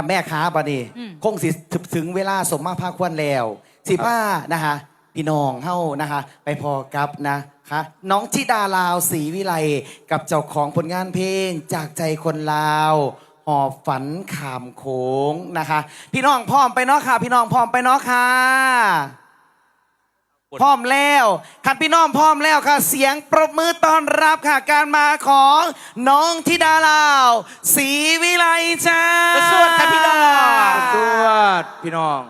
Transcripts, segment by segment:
ค่ะอะแม่ค้าบัดนี้อืม คงสิถึงเวลาสมมาภาคควรแล้ว สิผ้านะคะพี่น้องเฮ้านะคะ ไปพอกับนะคะน้องจิดาลาวศรีวิไลกับเจ้าของผลงานเพลงจากใจคนลาวหอบฝันขามโขงนะคะ พี่น้องพร้อมไปเนาะค่ะ พี่น้องพร้อมไปเนาะค่ะ พร้อมแล้วคันพี่น้องพร้อมแล้วค่ะ เสียงปรบมือต้อนรับค่ะ การมาของน้องธิดาลาวศรีวิไลจ้า สวัสดีครับพี่น้องสวัส ดพี่น้อง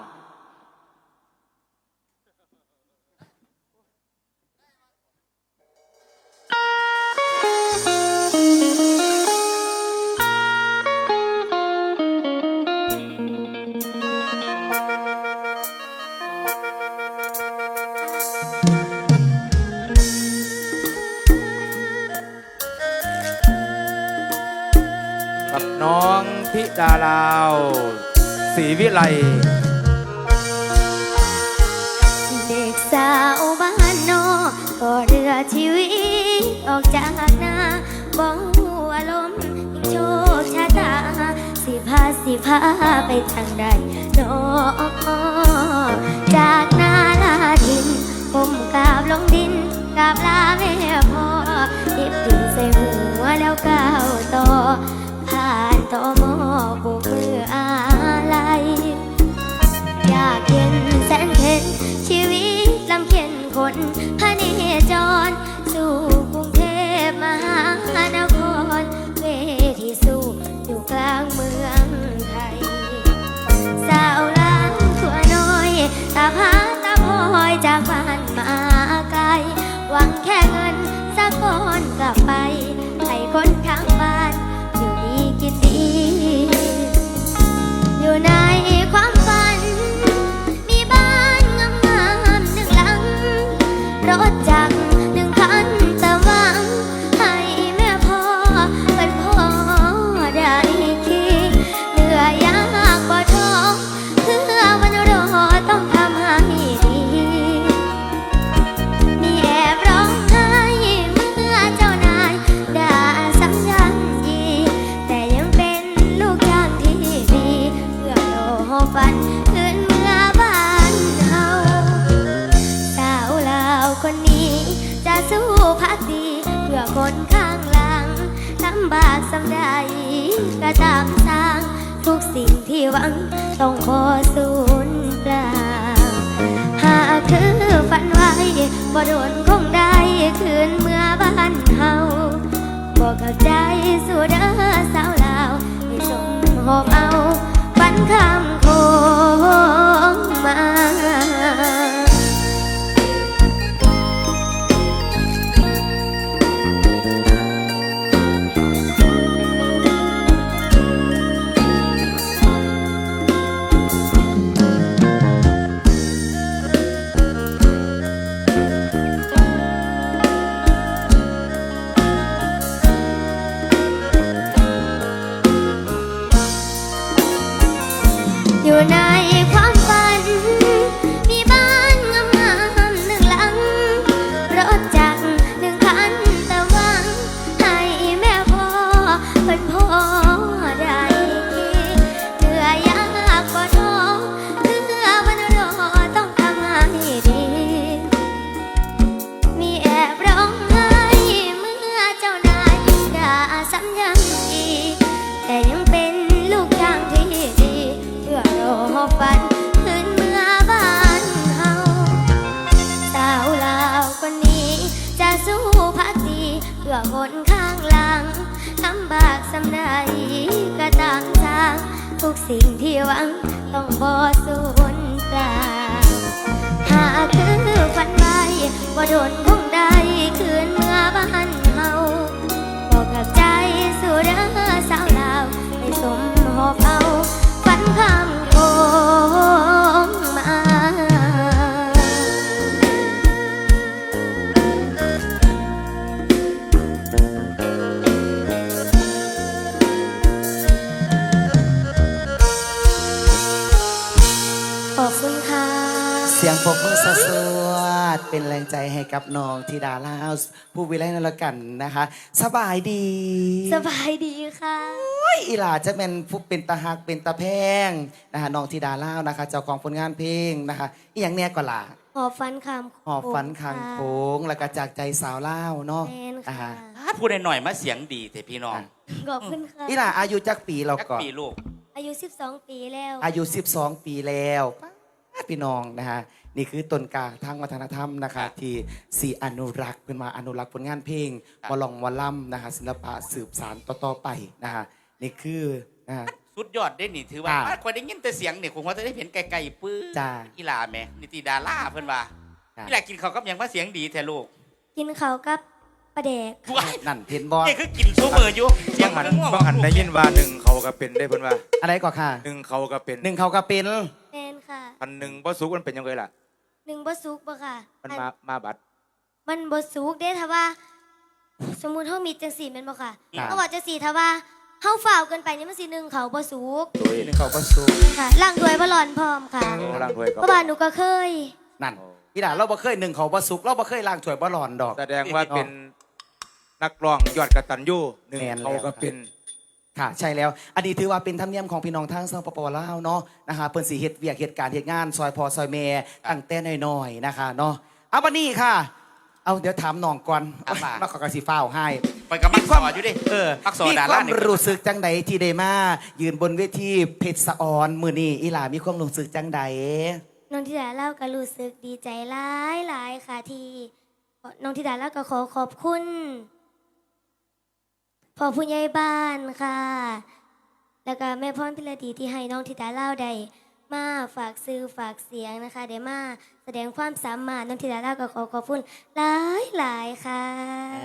กับน้องธิดาลาว รีวิไลเด็กสาวบ้านนอกก็เรือชีวิตออกจากนาบ้อกหัวลมยิ่งโชคชะตา สิพาสิพาไปทางใดนอจากนาลาดินผมกราบลงดินกราบลาแม่พ่อเด็บดินใส่หัวแล้วก้าวต่อผ่านต่อมอโบกมืออะ ชีวิตลำเข็นคนพระเนจร ต้องขอสูญเปล่า หากคือฝันไว้บ่โดนคงได้คืนเมื่อบ้านเฮาบอกเข้าใจสู่เด้อสาวลาวให้สมหอบเอาฝันคำโคงมา อยู่ กับน้องธิดาลาวผู้วิไลนั่นละกันนะคะ สบายดีสบายดีค่ะยอีหลาจะเป็นผู้เป็นตาหักเป็นตาแพงนะคะน้องธิดาเล่าวนะคะ เจ้าของผลงานเพลงนะคะอีอย่างเนี้ยก็ล่ะหอบฟันคำหอบฝันคางโค้งแล้วก็จากใจสาวเล่าวเนาะแมนอ่าค่ะ ถ้าพูดหน่อยๆมาเสียงดีแต่พี่น้องขอบคุณค่ะ อีหลาอายุจักปีเราจักก่อน ปีลูกอายุ 12 ปีแล้วอายุ 12 ปีแล้วป้าดพี่น้องนะฮะ นี่คือต้นกาทางวัฒนธรรมนะคะที่สีอนุรักษ์เป็นมาอนุรักษ์ผลงานเพลงวลองวลัมนะคะศิลปะสืบสานต่อๆไปนะฮะนี่คือนะฮะสุดยอดได้นี่ถือว่าอ่าคนได้ยินแต่เสียงเนี่ยคงว่าจะได้เห็นไกลๆปื้อจ้าอีหลาแหม่นิติดาล่าเพิ่นว่าจ้าอีหลากินข้าวกับหยังว่าเสียงดีแท้ลูกกินเขาวกับปลาแดกว้ายนั่นเห็นบอล นี่คือกินซูเปอร์อยู่เสียงบางมัหันนง่วงบางหันได้ยินว่าหนึ่งเขาก็เป็นได้เพิ่นว่าอะไรก่อนค่ะหนึ่งเขาก็เป็นหนึ่งเขาก็เป็นแมน ค่ะพันหนึ่งบ่สุกมันเป็นยังไงล่ะ หนึ่งบ่สุกบ่ค่ะมันมามาบัดมันบ่สุกเด้ถ้าว่า สมมุติเฮามีจังสี่แม่นบ่ค่ะครับเฮาว่าจังสี่ถ้าว่าเฮาฝ่าวเกินไปนี่มันสิหนึ่งเขาบ่สุกโดยหนึ่งเขาก็สูงค่ะล้างถ้วยบ่ร้อนพร้อมค่ะโอ้ร่างถวยก็เพราะว่าหนูก็เคย นั่นพี่ดาเราบ่เคยหนึ่งเขาบ่สุกเราบ่เคยล้างถ้วยบ่หลอนดอก แสดงว่าเป็นนักร้องยอดกตัญญูหนึ่งแม่นแล้ว เขาก็เป็น ค่ะใช่แล้วอันนี้ถือว่าเป็นธรรมเนียมของพี่น้องทางสปปลาวเนาะนะคะเปิ้นสิเฮ็ดเวียกเหตุการณ์เหตุงาน ซอยพอซอยแม่ตั้งแต่น้อยๆนะคะเนาะเอาวันนี้ค่ะ เอาเดี๋ยวถามน้องก่อนถามมาแล้วขอกระสิฟ้าวให้ไปกับมักสออยู่ดิเออมักสอมีดาคามราวเนี่ยรู้สึกจังใดที่ได้มายืนบนเวทีเพชรสะออนมือนี้อีหลามีความรู้สึกจังใด น้องธิดาเล่าก็รู้สึกดีใจหลายหลายค่ะที่น้องธิดาเล่าก็ขอขอบคุณ พ่อผู้ใหญ่บ้านค่ะ แล้วก็แม่พรพิรดีที่ให้น้องธิดาเล่าได้มาฝากซื้อฝากเสียงนะคะได้มาแสดงความสามารถน้องธิดาเล่าก็ขอขอบคุณหลายหลายค่ะ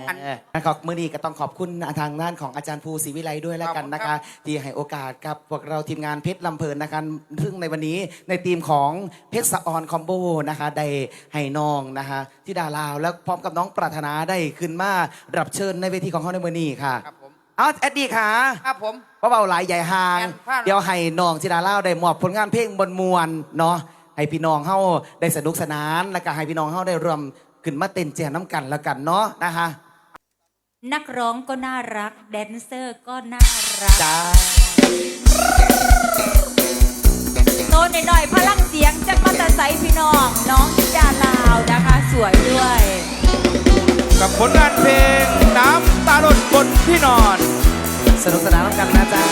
ออนะครับมือนี้ก็ต้องขอบคุณทางด้านของอาจารย์ภูศรีวิไลด้วยแล้วกันนะคะ ที่ให้โอกาสกับพวกเราทีมงานเพชรลำเพลินนะคะซึ่งในวันนี้ในทีมของเพชรสะออนคอมโบนะคะได้ให้น้องนะคะที่ดาลาว แล้วพร้อมกับน้องปรารถนาได้ขึ้นมารับเชิญในเวทีของเขาในมือนี้ค่ะครับผ เอาแอดดี้ค่ะครับผมเพราะเบาหลายใหญ่ห่างแม่นพลาด เดี๋ยวให้น้องจิดาเล่าวได้มอบผลงานเพลงบนมวลเนาะให้พี่น้องเฮาได้สนุกสนาน แล้วก็ให้พี่น้องเฮาได้รวมขึ้นมาเต้นแจมน้ำกันแล้วกันเนาะนะคะนักร้องก็น่ารัก แดนเซอร์ก็น่ารัก จ้าโตหน่อยๆพลังเสียงจากมาแตาไซค์พี่น้อง น้องดาลาวนะคะ สวยด้วย กับผลงานเพลงน้ำตาหล่นบนที่นอน สนุกสนานกันนะจ๊ะ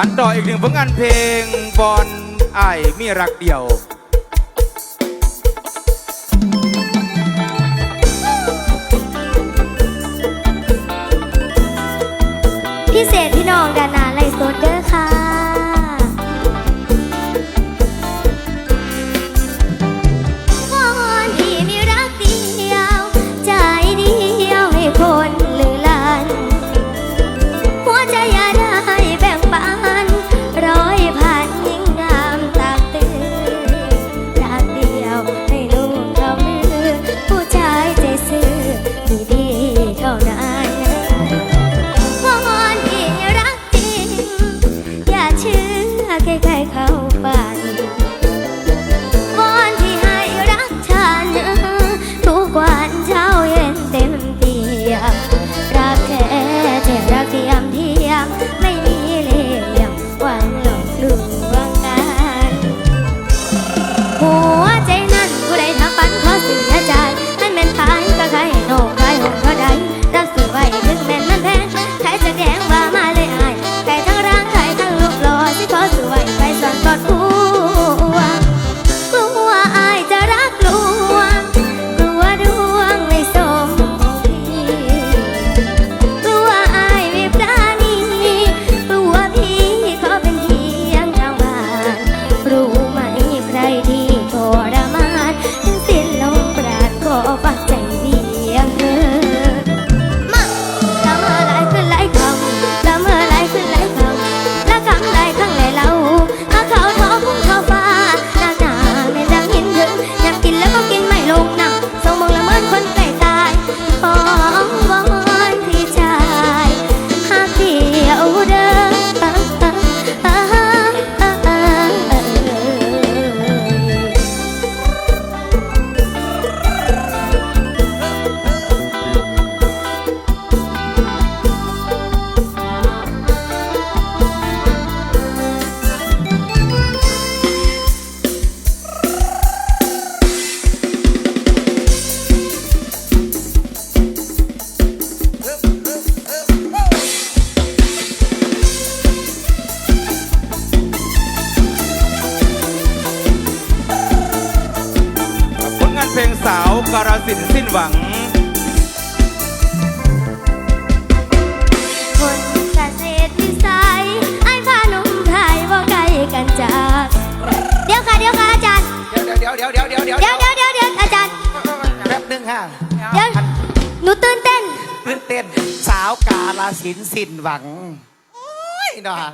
ารต่ออีกหนึ่งผลงานเพลงบอลไอมีรักเดียว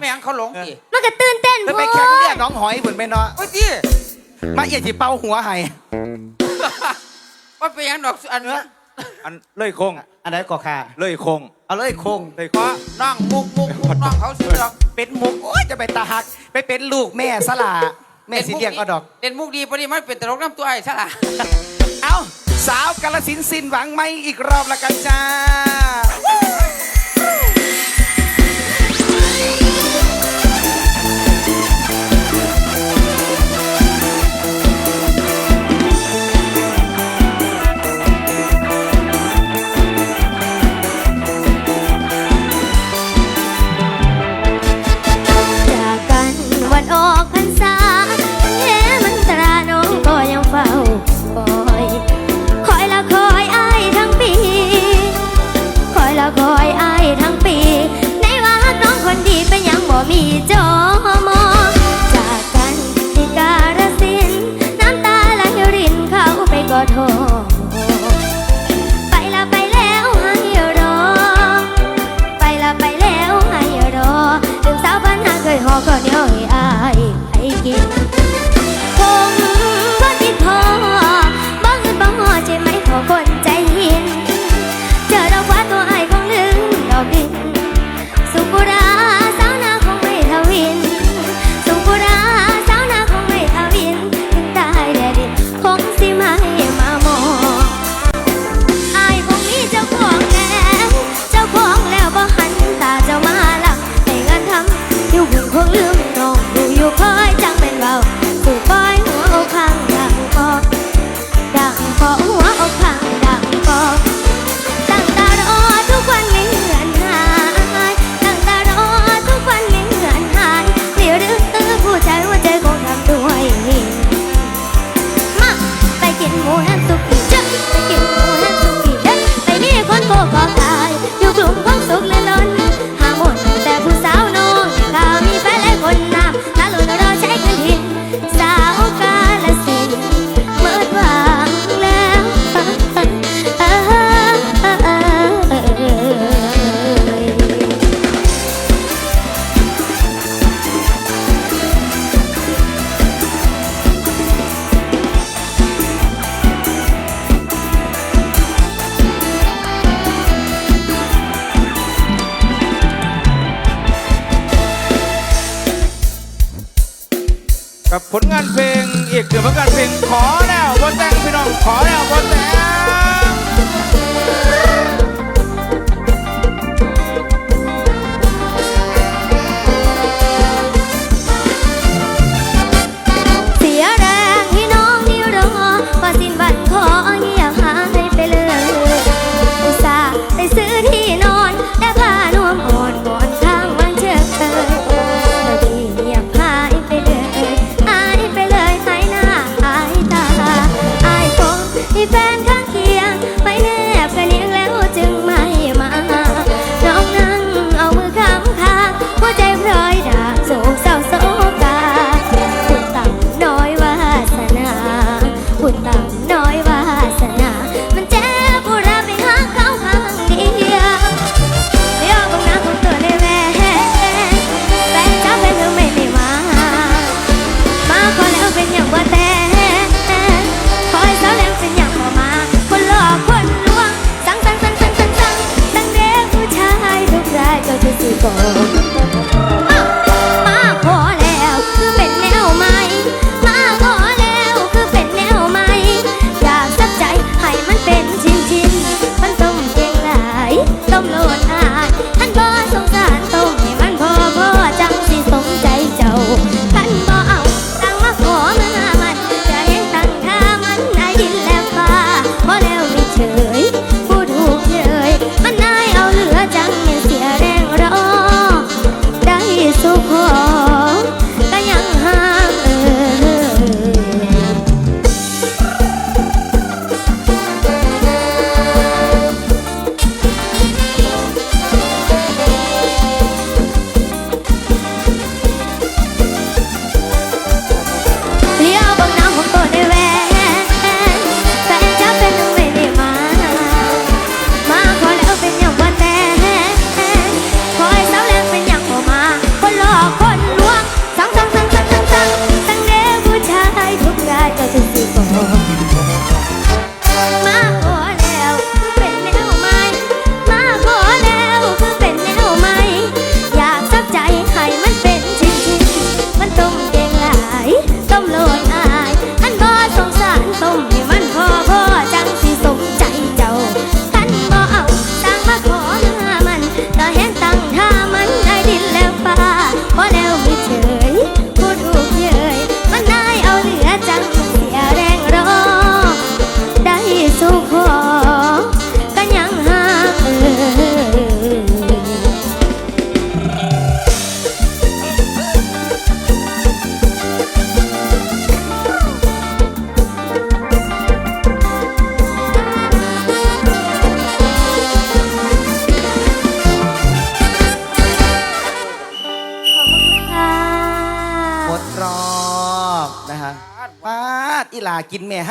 ไม่งเขาหลงสิมันก็ตื่นเต้นเธอไปแข่งเรือน้องหอยเหมือนไปเนาะโอ้ยจีมาเอียดจีเป่าหัวไห้ว่าเป็นยังดอกอันเนื้ออันเลยคง อันไหนก็ค่าเลยคง เอาเลยคงเลยคงนั่งมุกมุกมุกนั่งเขาสิดอกเป็นมุกโอ้ยจะไปตาหัก ไปเป็นลูกแม่สลาแม่สีเดียงก็ดอกเล่นมุกดีพอดีมันเป็นตลกน้ำตัวไอ้สลาเอาสาวกาลสินสินหวังไหมอีกรอบละกันจ้า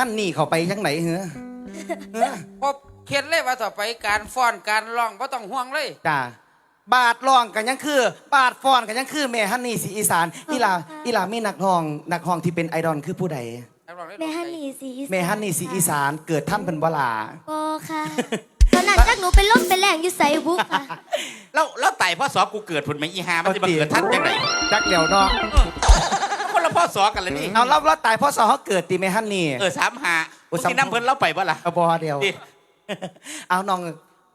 ากินแม่หั่นนี่เข้าไปจังไหนเหรอเฮ้อพบเข็ดเลยว่าต่อไปการฟ้อนการร้องบ่ต้องห่วงเลย จ้าบาทร้องกันยังคือ บาทฟ้อนกันยังคือแม่ฮันนี่สีอีสานอีหลาอีหลามีนักร้องนักร้องที่เป็นไอดอลคือผู้ใดแม่ฮันนี่สีอีสานแม่ฮันนี่สีอีสานเกิดท่านเป็นบลา โอ้ค่ะตอนนั้นจักหนูเป็นล่มเป็นแรงอยู่ใส่บุกค่ะแล้วแล้วไต่พ่อสอกูเกิดผลไหมอีหามันจะมาเกิดท่านจังไหนจักเหลียวเนาะ คนละพ่อสอกันเลยนี่เอาเราเราตายเพราะสอเขาเกิดตีแม่ฮันนี่ เออสามหาโอ้กูสามกินน้ำเพิ่นเล่าไปบ่ล่ะเอาบอเดียว ดิ เอาน้อง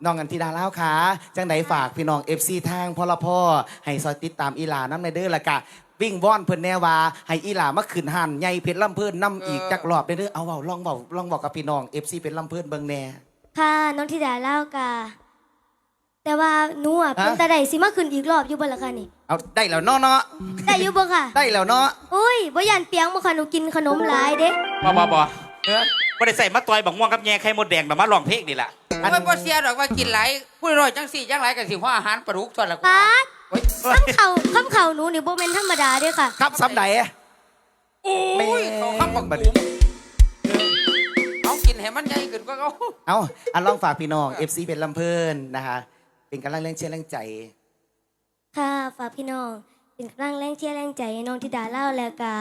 น้องกันทีดาเล่าค่ะจังไหนฝากพี่น้องเอฟซีทางพ่อละพ่อให้ซอยติดตามอีหลาน้ำในเด้อละกะ วิ่งว่อนเพิ่นแน่ว่าให้อีหลามาขึ้นหันใหญ่เพชรลำเพิ่นน้ำอีกจักรอบเด้อเอาเว้าลองเว้าลองบอกกับพี่น้องเอฟซีเป็นลำเพิ่นเบิ่งแน่ค่ะน้องธิดาเล่ากา แต่ว่าหนูอะฮะเป็นตาใดสิมาขึ้นอีกรอบอยู่บ่ล่ะค่ะนี่เอาได้แล้วเนาะเนาะได้อยู่บ่ค่ะ ได้แล้วเนาะอุ้ยบ่ยันเปียงบ่ค่ะหนูกินขนมหลายเด้บ่บ่บ่บ่ได้ใส่มาต่อยบักม่วงกับแย่ไข่มดแดงแบบมาลองเพลงนี่ล่ะอันไม่บ่เสียดอกว่ากินหลายผู้รอยจังสี่จังหลายกันสิหัวอาหารปลาดุกส่วนละปาดโอ้ยข้ามเข่าข้ามเข่าหนูนี่บ่แม่นธรรมดาเด้อค่ะครับซ้ำไหนโอ้ยเขาข้ามบักบัดบุ๋มเอากินให้มันใหญ่ขึ้นก็เขาเอาอันลองฝากพี่น้องเอฟซีเป็นลำเพิ่นนะคะ เป็นกำลังแรงเชียร์แรงใจ ค่ะฝากพี่น้อง เป็นกำลังแรงเชียร์แรงใจให้น้องธิดาเล่าแล้วกา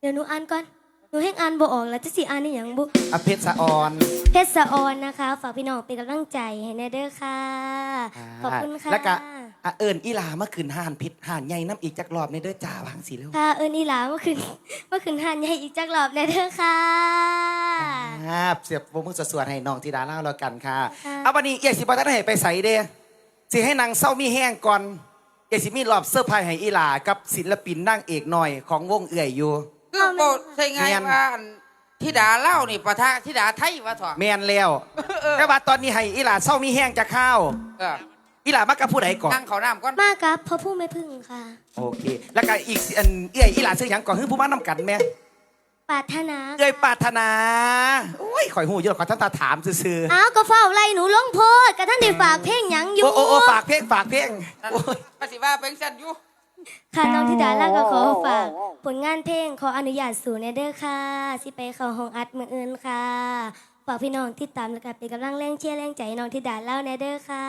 เดี๋ยวหนูอ่านก่อน หนูแห้งอ่านบ่ออกแล้วจะสิอ่านได้หยังบุอเพชรสะออนเพชรสะออนนะคะ ฝากพี่น้องเป็นกำลังใจให้แน่เด้อค่ะ ขอบคุณค่ะแล้วก็อะเอิญอีหลามาขึ้นห่านพิษห่านใหญ่น้ำอีกจักรอบในเด้อจ้าวางสีแล้วค่ะเอิญอีหลาเมื่อคืนเมื่อคืนหันใหญ่อีกจักรอบแน่เด้อค่ะ ครับเสียบวงมือสวดๆให้น้องธิดาเล่าแล้วกันค่ะ ค่ะ เอาวันนี้เอียสิบวัฒนให้ไปใส่เด้สิให้นางเศร้ามีแห้งก่อนเอียสิมีรอบเสื้อร์ไผ่ให้อีหลากับศิลปินนั่งเอกหน่อยของวงเอื่อยอยู่ คือโบใช่ไงเมียนว่าอันธิดาเล่านี่ปะทะธิดาไทยวะถอแมนแล้ว เออแต่ว่าตอนนี้ให้อีหลาเศร้ามีแห้งจะข้าว เอออีหลามักกับผู้ใดก่อน นั่งเขาน้ำก่อนมากับพ่อผู้ไม่พึ่งค่ะ โอเค แล้วก็อีกอันเอื่อยอีหลาซื้อหยังก่อนคือผู้มานำกันแม่ปรารถนาเอื่อยปรารถนา โอ้ยข่อยหูเยอะขอท่านตาถามซื่อๆ อ้าวก็เฝ้าไล่หนูลงโพดกระทั่งได้ฝากเพลงหยังอยู่ โอ้โอ้โอ้ฝากเพลงฝากเพลงนั่นโอ้ยภาษีว่าเป็นสันอยู่ ค่ะน้องธิดาล่าก็ขอฝากผลงานเพลงขออนุญาตสู่ในเด้อค่ะสิไปเข้าห้องอัดมืออื่นค่ะฝากพี่น้องที่ตามและกันเป็นกำลังแรงเชียร์แรงใจให้น้องธิดาเล่าในเด้อค่ะ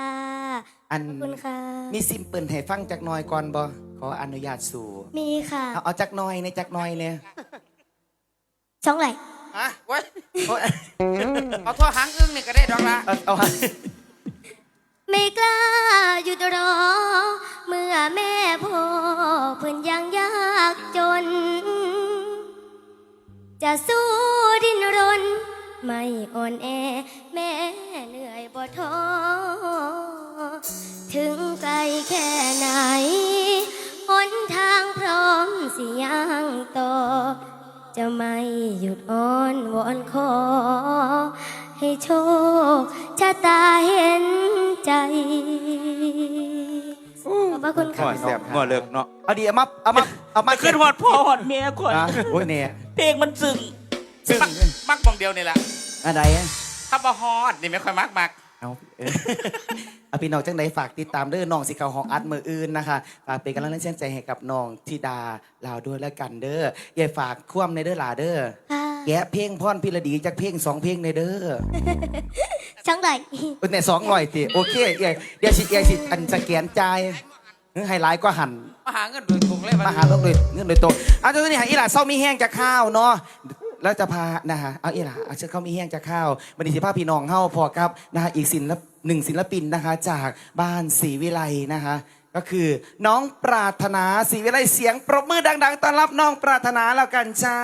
อันขอบคุณค่ะ มีซิมเปิลให้ฟังจักหน่อยก่อนบ่ขออนุญาตสู่มีค่ะเอาเอาจักหน่อยในจักหน่อยเนี่ยสองไหลฮะไว้ยโอ้ยเอาทั่วหางอึ้งนี่ก็ได้ดอกละเอาเอา ไม่กล้าหยุดรอ เมื่อแม่พ่อเพิ่นยังยากจน จะสู้ดิ้นรน ไม่อ่อนแอ แม่เหนื่อยบ่ท้อถึงไกลแค่ไหนหนทางพร้อมสิยังต่อ จะไม่หยุดอ้อนวอนขอ ให้โชคชะตาเห็นใจ ขอบพระคุณงค่ะอแสบงอเลิกเนาะเอาดีเอามาเอามาเอามาขึ้นหอดพ่อหอดเมียก่อนอะโอ้ยเนี่ยเพลงมันซึ้งซึ่งมักมักบองเดียวนี่แหละอะไรอะถ้าบ่ฮอดนี่ไม่ค่อยมักมัก เอาเออเอาพี่น้องจังใดฝากติดตามเด้อน้องสิเขาของอัดมืออื่นนะคะฝากเป็นกำลังใจให้กับน้องธิดาลาวด้วยแล้วกันเด้ออย่าฝากคว่ำในเด้อหลาเด้อค่ะแกะเพลงพ่อนพิรดีจากเพลงสองเพลงในเด้อช่างไหลเออเนี่ยสองร้อยติโอเคเดี๋ยวเดี๋ยวสิเดี๋ยวสิอันสแกนจ่ายเออให้หลายก็หัน มาหาเงินโดยตรงเลยมาหาลงโดยเงินโดยตรงเอาตัวนี้หาอีหล่าเศร้ามีแห้งจากข้าวเนาะ แล้วจะพานะฮะเอาอีหล่าเอาเชือเขามีแห้งจะเข้าววันนี้สิพาพี่น้องเข้าพอครับนะฮะอีกศิลปหนึ่งศิลปินนะคะ จากบ้านศรีวิไลนะคะ ก็คือน้องปรารถนาศรีวิไลเสียงปรบมือดัง ๆต้อนรับน้องปรารถนาแล้วกันจ้า